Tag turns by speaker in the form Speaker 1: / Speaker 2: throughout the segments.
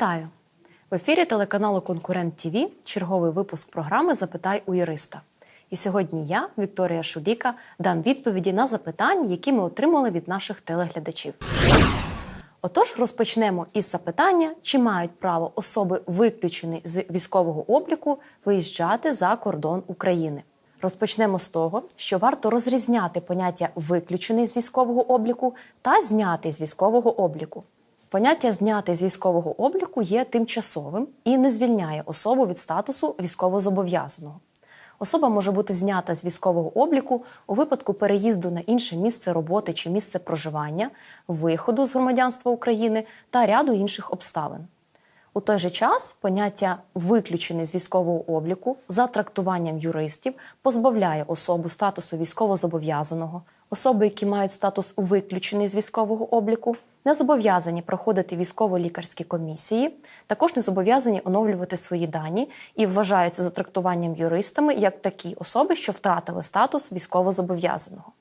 Speaker 1: Вітаю! В ефірі телеканалу Конкурент ТІВІ черговий випуск програми Запитай у юриста. І сьогодні я, Вікторія Шуліка, дам відповіді на запитання, які ми отримали від наших телеглядачів. Отож, розпочнемо із запитання, чи мають право особи, виключені з військового обліку, виїжджати за кордон України. Розпочнемо з того, що варто розрізняти поняття виключений з військового обліку та знятий з військового обліку. Поняття знятий з військового обліку є тимчасовим і не звільняє особу від статусу військовозобов'язаного. Особа може бути знята з військового обліку у випадку переїзду на інше місце роботи чи місце проживання, виходу з громадянства України та ряду інших обставин. У той же час поняття виключений з військового обліку за трактуванням юристів позбавляє особу статусу військовозобов'язаного, особи, які мають статус виключений з військового обліку, не зобов'язані проходити військово-лікарські комісії, також не зобов'язані оновлювати свої дані і вважаються за трактуванням юристами як такі особи, що втратили статус військовозобов'язаного.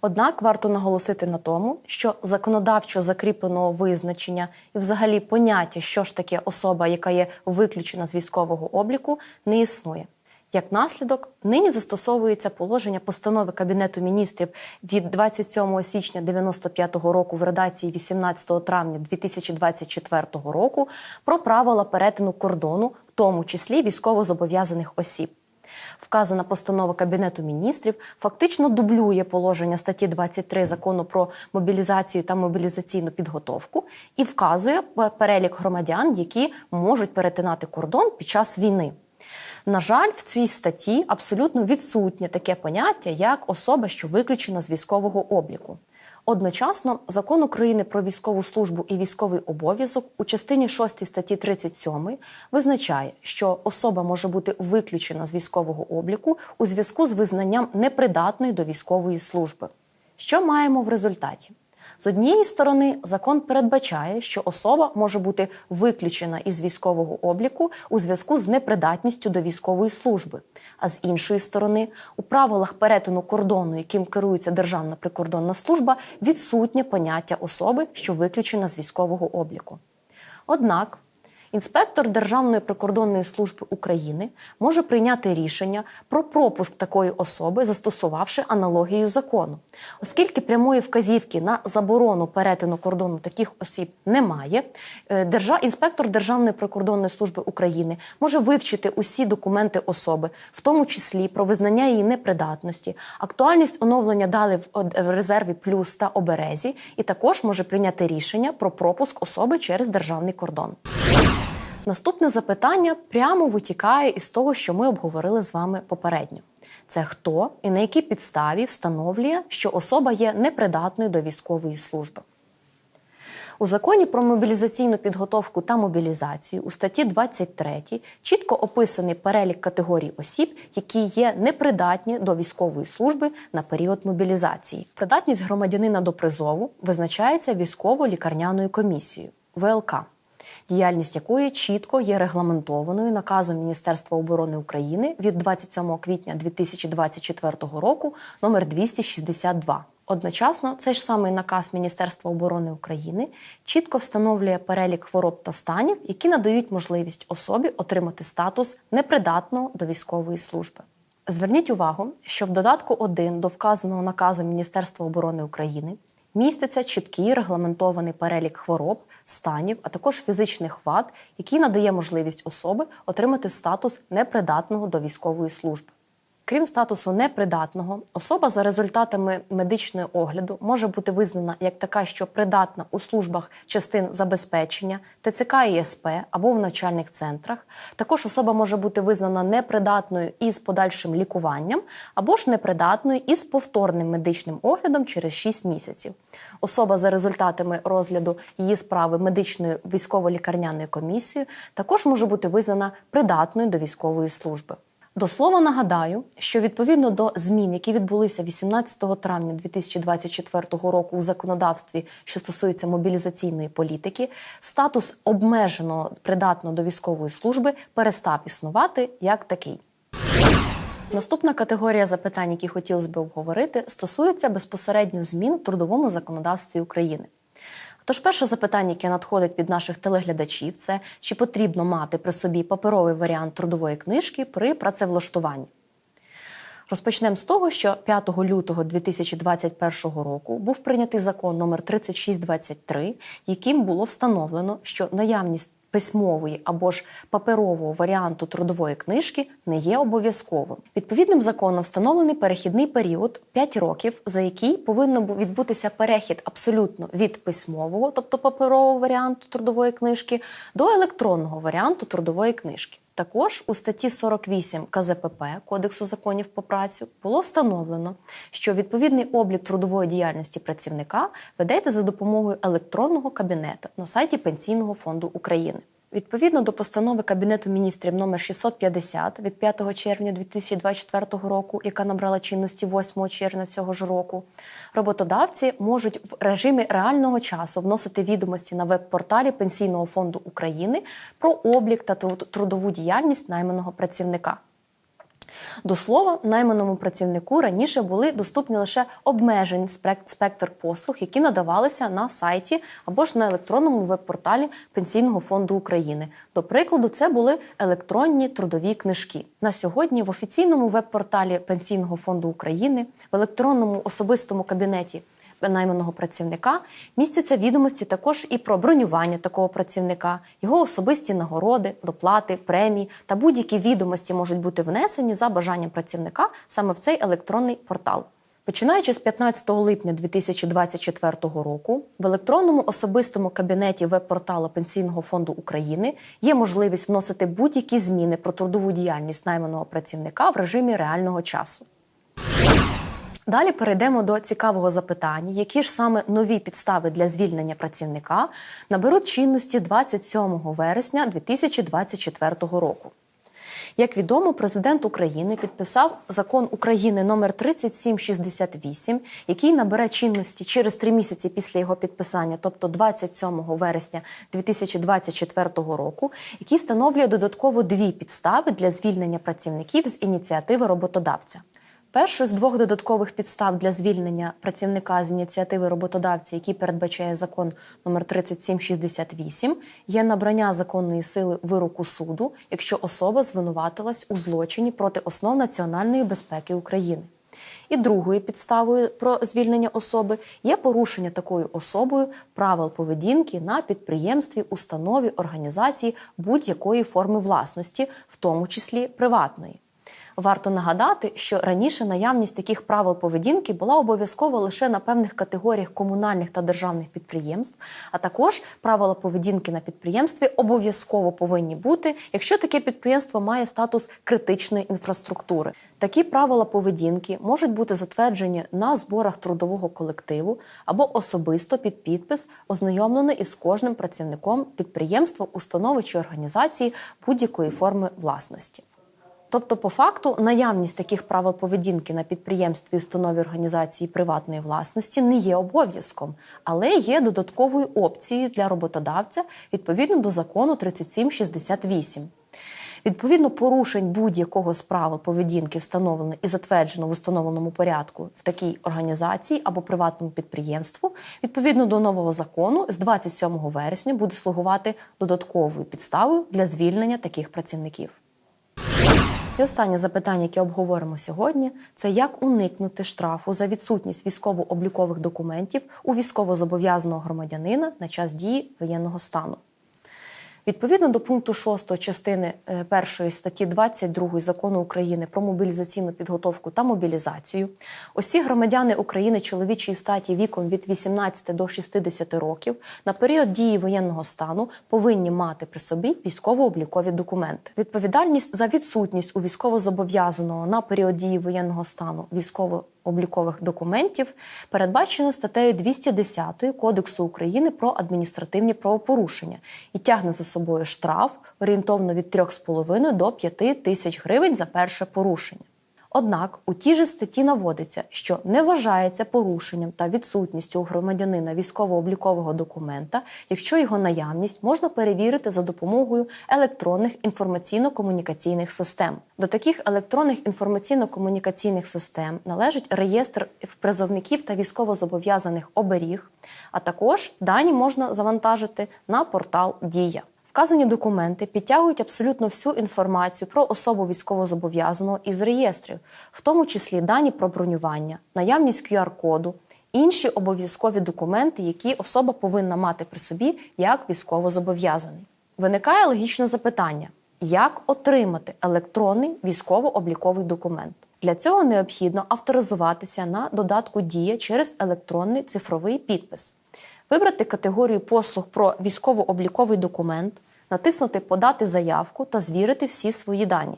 Speaker 1: Однак варто наголосити на тому, що законодавчо закріпленого визначення і, взагалі, поняття, що ж таке особа, яка є виключена з військового обліку, не існує. Як наслідок, нині застосовується положення постанови Кабінету міністрів від 27 січня 95 року в редакції 18 травня 2024 року про правила перетину кордону, в тому числі військовозобов'язаних осіб. Вказана постанова Кабінету міністрів фактично дублює положення статті 23 закону про мобілізацію та мобілізаційну підготовку і вказує перелік громадян, які можуть перетинати кордон під час війни. На жаль, в цій статті абсолютно відсутнє таке поняття, як особа, що виключена з військового обліку. Одночасно, закон України про військову службу і військовий обов'язок у частині 6 статті 37 визначає, що особа може бути виключена з військового обліку у зв'язку з визнанням непридатної до військової служби. Що маємо в результаті? З однієї сторони, закон передбачає, що особа може бути виключена із військового обліку у зв'язку з непридатністю до військової служби. А з іншої сторони, у правилах перетину кордону, яким керується Державна прикордонна служба, відсутнє поняття особи, що виключена з військового обліку. Однак Інспектор Державної прикордонної служби України може прийняти рішення про пропуск такої особи, застосувавши аналогію закону, оскільки прямої вказівки на заборону перетину кордону таких осіб немає. е, Інспектор Державної прикордонної служби України може вивчити усі документи особи, в тому числі про визнання її непридатності, актуальність оновлення дали в резерві плюс та оберезі, і також може прийняти рішення про пропуск особи через державний кордон. Наступне запитання прямо витікає із того, що ми обговорили з вами попередньо. Це хто і на якій підставі встановлює, що особа є непридатною до військової служби. У законі про мобілізаційну підготовку та мобілізацію у статті 23 чітко описаний перелік категорій осіб, які є непридатні до військової служби на період мобілізації. Придатність громадянина до призову визначається військово-лікарняною комісією ВЛК діяльність якої чітко є регламентованою наказом Міністерства оборони України від 27 квітня 2024 року номер 262. Одночасно, цей ж самий наказ Міністерства оборони України чітко встановлює перелік хвороб та станів, які надають можливість особі отримати статус непридатного до військової служби. Зверніть увагу, що в додатку 1 до вказаного наказу Міністерства оборони України міститься чіткий регламентований перелік хвороб, станів, а також фізичних вад, який надає можливість особи отримати статус непридатного до військової служби. Крім статусу непридатного, особа за результатами медичного огляду може бути визнана як така, що придатна у службах частин забезпечення, ТЦК і СП або в навчальних центрах. Також особа може бути визнана непридатною із подальшим лікуванням, або ж непридатною із повторним медичним оглядом через 6 місяців. Особа за результатами розгляду її справи медичною військово-лікарняною комісією також може бути визнана придатною до військової служби. До слова нагадаю, що відповідно до змін, які відбулися 18 травня 2024 року у законодавстві, що стосується мобілізаційної політики, статус обмеженого придатного до військової служби перестав існувати як такий. Наступна категорія запитань, які хотілося б обговорити, стосується безпосередньо змін в трудовому законодавстві України. Тож перше запитання, яке надходить від наших телеглядачів, це чи потрібно мати при собі паперовий варіант трудової книжки при працевлаштуванні. Розпочнемо з того, що 5 лютого 2021 року був прийнятий закон номер 3623, яким було встановлено, що наявність письмової або ж паперового варіанту трудової книжки не є обов'язковим. Відповідним законом встановлений перехідний період 5 років, за який повинен відбутися перехід абсолютно від письмового, тобто паперового варіанту трудової книжки, до електронного варіанту трудової книжки. Також у статті 48 КЗПП Кодексу законів про працю було встановлено, що відповідний облік трудової діяльності працівника ведеться за допомогою електронного кабінету на сайті Пенсійного фонду України. Відповідно до постанови Кабінету міністрів номер 650 від 5 червня 2024 року, яка набрала чинності 8 червня цього ж року, роботодавці можуть в режимі реального часу вносити відомості на веб-порталі Пенсійного фонду України про облік та тру- трудову діяльність найманого працівника. До слова, найманому працівнику раніше були доступні лише обмежені спектр послуг, які надавалися на сайті або ж на електронному веб-порталі Пенсійного фонду України. До прикладу, це були електронні трудові книжки. На сьогодні в офіційному веб-порталі Пенсійного фонду України в електронному особистому кабінеті найманого працівника містяться відомості також і про бронювання такого працівника, його особисті нагороди, доплати, премії та будь-які відомості можуть бути внесені за бажанням працівника саме в цей електронний портал. Починаючи з 15 липня 2024 року, в електронному особистому кабінеті веб-порталу Пенсійного фонду України є можливість вносити будь-які зміни про трудову діяльність найманого працівника в режимі реального часу. Далі перейдемо до цікавого запитання, які ж саме нові підстави для звільнення працівника наберуть чинності 27 вересня 2024 року. Як відомо, президент України підписав закон України номер 3768, який набере чинності через три місяці після його підписання, тобто 27 вересня 2024 року, який встановлює додатково дві підстави для звільнення працівників з ініціативи роботодавця. Першою з двох додаткових підстав для звільнення працівника з ініціативи роботодавця, який передбачає закон номер 3768, є набрання законної сили вироку суду, якщо особа звинуватилась у злочині проти основ національної безпеки України. І другою підставою про звільнення особи є порушення такою особою правил поведінки на підприємстві, установі, організації будь-якої форми власності, в тому числі приватної. Варто нагадати, що раніше наявність таких правил поведінки була обов'язкова лише на певних категоріях комунальних та державних підприємств, а також правила поведінки на підприємстві обов'язково повинні бути, якщо таке підприємство має статус критичної інфраструктури. Такі правила поведінки можуть бути затверджені на зборах трудового колективу або особисто під підпис, ознайомлено із кожним працівником підприємства, установи чи організації будь-якої форми власності. Тобто, по факту, наявність таких правил поведінки на підприємстві, установі організації приватної власності не є обов'язком, але є додатковою опцією для роботодавця відповідно до закону 3768. Відповідно, порушень будь-якого з правил поведінки встановлено і затверджено в установленому порядку в такій організації або приватному підприємству, відповідно до нового закону, з 27 вересня буде слугувати додатковою підставою для звільнення таких працівників. І останнє запитання, яке обговоримо сьогодні, це як уникнути штрафу за відсутність військово-облікових документів у військовозобов'язаного громадянина на час дії воєнного стану. Відповідно до пункту 6 частини 1 статті 22 закону України про мобілізаційну підготовку та мобілізацію, усі громадяни України чоловічої статі віком від 18 до 60 років на період дії воєнного стану повинні мати при собі військово-облікові документи. Відповідальність за відсутність у військовозобов'язаного на період дії воєнного стану військово облікових документів передбачено статтею 210 Кодексу України про адміністративні правопорушення і тягне за собою штраф орієнтовно від 3,5 до 5 тисяч гривень за перше порушення. Однак у тій же статті наводиться, що не вважається порушенням та відсутністю у громадянина військово-облікового документа, якщо його наявність можна перевірити за допомогою електронних інформаційно-комунікаційних систем. До таких електронних інформаційно-комунікаційних систем належить реєстр призовників та військовозобов'язаних оберіг, а також дані можна завантажити на портал Дія. Вказані документи підтягують абсолютно всю інформацію про особу військовозобов'язаного із реєстрів, в тому числі дані про бронювання, наявність QR-коду, інші обов'язкові документи, які особа повинна мати при собі як військовозобов'язаний. Виникає логічне запитання: як отримати електронний військово-обліковий документ? Для цього необхідно авторизуватися на додатку Дія через електронний цифровий підпис вибрати категорію послуг про військово-обліковий документ, натиснути Подати заявку та звірити всі свої дані.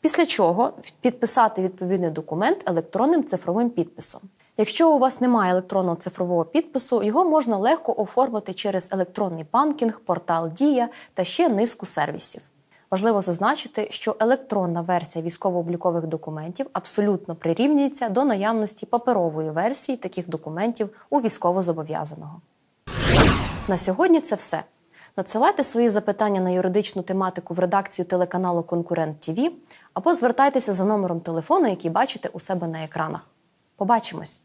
Speaker 1: Після чого підписати відповідний документ електронним цифровим підписом. Якщо у вас немає електронного цифрового підпису, його можна легко оформити через електронний банкінг, портал Дія та ще низку сервісів. Важливо зазначити, що електронна версія військово-облікових документів абсолютно прирівнюється до наявності паперової версії таких документів у військовозобов'язаного. На сьогодні це все. Надсилайте свої запитання на юридичну тематику в редакцію телеканалу Конкурент ТВ або звертайтеся за номером телефону, який бачите у себе на екранах. Побачимось!